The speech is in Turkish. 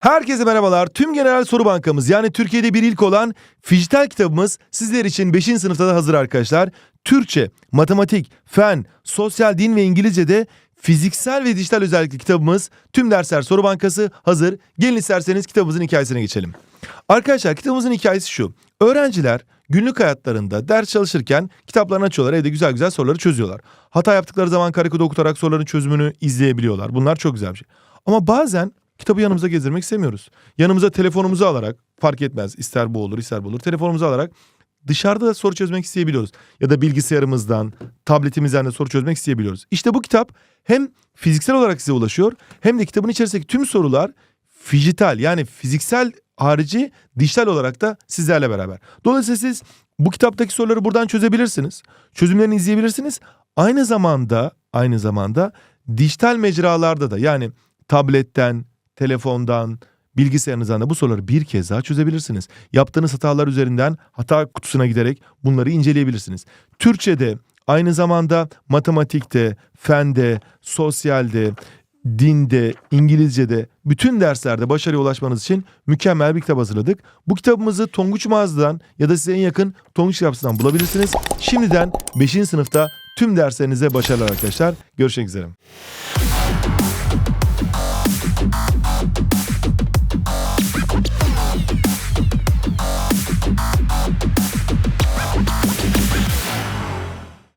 Herkese merhabalar. Tüm Genel Soru Bankamız yani Türkiye'de bir ilk olan Fijital kitabımız sizler için 5. sınıfta da hazır arkadaşlar. Türkçe, matematik, fen, sosyal din ve İngilizce'de fiziksel ve dijital özellikli kitabımız Tüm Dersler Soru Bankası hazır. Gelin isterseniz kitabımızın hikayesine geçelim. Arkadaşlar kitabımızın hikayesi şu. Öğrenciler günlük hayatlarında ders çalışırken kitaplarını açıyorlar. Evde güzel güzel soruları çözüyorlar. Hata yaptıkları zaman karekoda okutarak soruların çözümünü izleyebiliyorlar. Bunlar çok güzel bir şey. Ama bazen kitabı yanımıza gezdirmek istemiyoruz. Yanımıza telefonumuzu alarak fark etmez ister bu olur ister bu olur telefonumuzu alarak dışarıda da soru çözmek isteyebiliyoruz. Ya da bilgisayarımızdan, tabletimizden de soru çözmek isteyebiliyoruz. İşte bu kitap hem fiziksel olarak size ulaşıyor hem de kitabın içerisindeki tüm sorular fijital yani fiziksel harici dijital olarak da sizlerle beraber. Dolayısıyla siz bu kitaptaki soruları buradan çözebilirsiniz. Çözümlerini izleyebilirsiniz. Aynı zamanda aynı zamanda dijital mecralarda da yani tabletten, telefondan, bilgisayarınızdan da bu soruları bir kez daha çözebilirsiniz. Yaptığınız hatalar üzerinden hata kutusuna giderek bunları inceleyebilirsiniz. Türkçe'de aynı zamanda matematikte, fende, sosyalde, dinde, İngilizce'de bütün derslerde başarıya ulaşmanız için mükemmel bir kitap hazırladık. Bu kitabımızı Tonguç Mağaza'dan ya da size en yakın Tonguç Kitapçı'dan bulabilirsiniz. Şimdiden 5. sınıfta tüm derslerinize başarılar arkadaşlar. Görüşmek üzere.